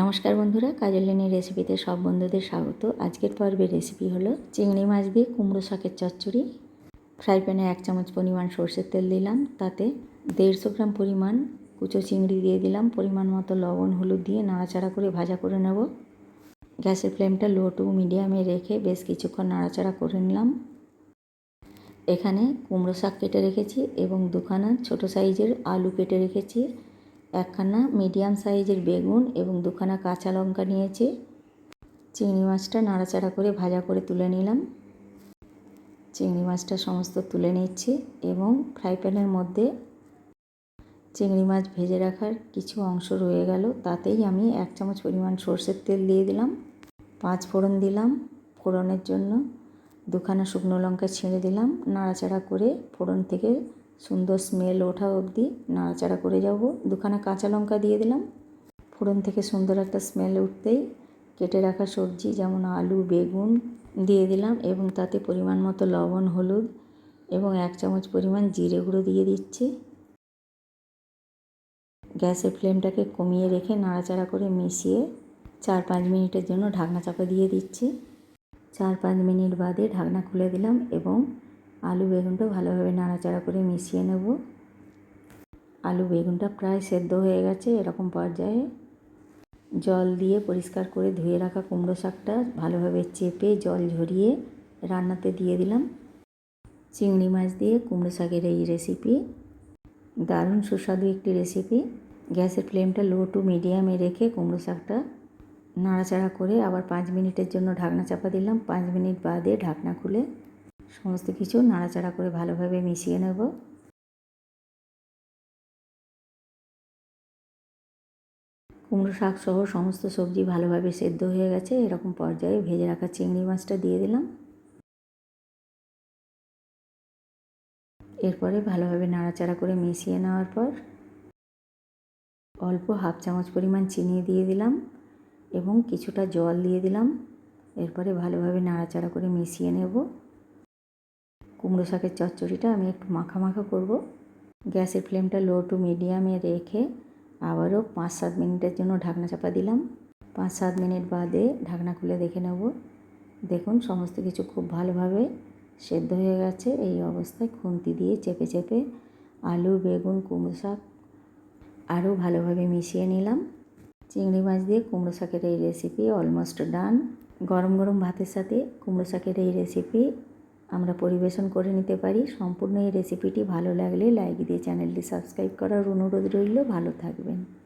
নমস্কার বন্ধুরা কাজলিনী রেসিপিতে সব বন্ধুদের স্বাগত। আজকের পর্বের রেসিপি হলো চিংড়ি মাছ দিয়ে কুমড়ো শাকের চচ্চড়ি। ফ্রাই প্যানে এক চামচ পরিমাণ সর্ষের তেল দিলাম, তাতে দেড়শো গ্রাম পরিমাণ কুচো চিংড়ি দিয়ে দিলাম, পরিমাণ মতো লবণ, হলুদ দিয়ে নাড়াচাড়া করে ভাজা করে নেব। গ্যাসের ফ্লেমটা লো টু মিডিয়ামে রেখে বেশ কিছুক্ষণ নাড়াচাড়া করে নিলাম। এখানে কুমড়ো শাক কেটে রেখেছি এবং দুখানা ছোট সাইজের আলু কেটে রেখেছি। একখানা মিডিয়াম সাইজের বেগুন এবং দুখানা কাঁচা লঙ্কা নিয়েছি। চিংড়ি মাছটা নাড়াচাড়া করে ভাজা করে তুলে নিলাম। চিংড়ি মাছটা সমস্ত তুলে নিচ্ছি এবং ফ্রাই প্যানের মধ্যে চিংড়ি মাছ ভেজে রাখার কিছু অংশ রয়ে গেল। তাতেই আমি এক চামচ পরিমাণ সর্ষের তেল দিয়ে দিলাম। পাঁচ ফোড়ন দিলাম ফোড়নের জন্য। দুখানা শুকনো লঙ্কা ছিঁড়ে দিলাম। নাড়াচাড়া করে ফোড়ন থেকে সুন্দর স্মেল ওঠা অবধি নাড়াচাড়া করে যাব। দুখানা কাঁচা লঙ্কা দিয়ে দিলাম। ফোড়ন থেকে সুন্দর একটা স্মেল উঠতেই কেটে রাখা সবজি যেমন আলু, বেগুন দিয়ে দিলাম এবং তাতে পরিমাণ মতো লবণ, হলুদ এবং এক চামচ পরিমাণ জিরে গুঁড়ো দিয়ে দিচ্ছি। গ্যাসের ফ্লেমটাকে কমিয়ে রেখে নাড়াচাড়া করে মিশিয়ে চার পাঁচ মিনিটের জন্য ঢাকনা চাপা দিয়ে দিচ্ছি। চার পাঁচ মিনিট বাদে ঢাকনা খুলে দিলাম এবং আলু বেগুনটা ভালোভাবে নাড়াচাড়া করে মিশিয়ে নেব। আলু বেগুনটা প্রায় সেদ্ধ হয়ে গেছে এরকম পর্যায়ে। জল দিয়ে পরিষ্কার করে ধুয়ে রাখা কুমড়ো শাকটা ভালোভাবে চেপে জল ঝরিয়ে রান্নাতে দিয়ে দিলাম। চিংড়ি মাছ দিয়ে কুমড়ো শাকের এই রেসিপি দারুণ সুস্বাদু একটি রেসিপি গ্যাসের ফ্লেমটা লো টু মিডিয়ামে রেখে কুমড়ো শাকটা নাড়াচাড়া করে আবার পাঁচ মিনিটের জন্য ঢাকনা চাপা দিলাম। পাঁচ মিনিট বাদে ঢাকনা খুলে সমস্ত কিছু নাড়াচাড়া করে ভালোভাবে মিশিয়ে নেব। কুমড়ো শাক সহ সমস্ত সবজি ভালোভাবে সেদ্ধ হয়ে গেছে। এরকম পর্যায়ে ভেজে রাখা চিংড়ি মাছটা দিয়ে দিলাম। এরপরে ভালোভাবে নাড়াচাড়া করে মিশিয়ে নেওয়ার পর অল্প হাফ চামচ পরিমাণ চিনি দিয়ে দিলাম এবং কিছুটা জল দিয়ে দিলাম। এরপরে ভালোভাবে নাড়াচাড়া করে মিশিয়ে নেব। কুমড়ো শাকের চচ্চড়িটা আমি একটু মাখা মাখা করব। গ্যাসের ফ্লেমটা লো টু মিডিয়ামে রেখে আবারও পাঁচ সাত মিনিটের জন্য ঢাকনা চাপা দিলাম। পাঁচ সাত মিনিট বাদে ঢাকনা খুলে দেখে নেব। দেখুন, সমস্ত কিছু খুব ভালোভাবে সেদ্ধ হয়ে গেছে। এই অবস্থায় খুন্তি দিয়ে চেপে চেপে আলু, বেগুন, কুমড়ো শাক আরও ভালোভাবে মিশিয়ে নিলাম। চিংড়ি মাছ দিয়ে কুমড়ো শাকের এই রেসিপি অলমোস্ট ডান গরম গরম ভাতের সাথে কুমড়ো শাকের এই রেসিপি আমরা পরিবেশন করে নিতে পারি। সম্পূর্ণ এই রেসিপিটি ভালো লাগলে লাইক দিয়ে চ্যানেলটি সাবস্ক্রাইব করার অনুরোধ রইল। ভালো থাকবেন।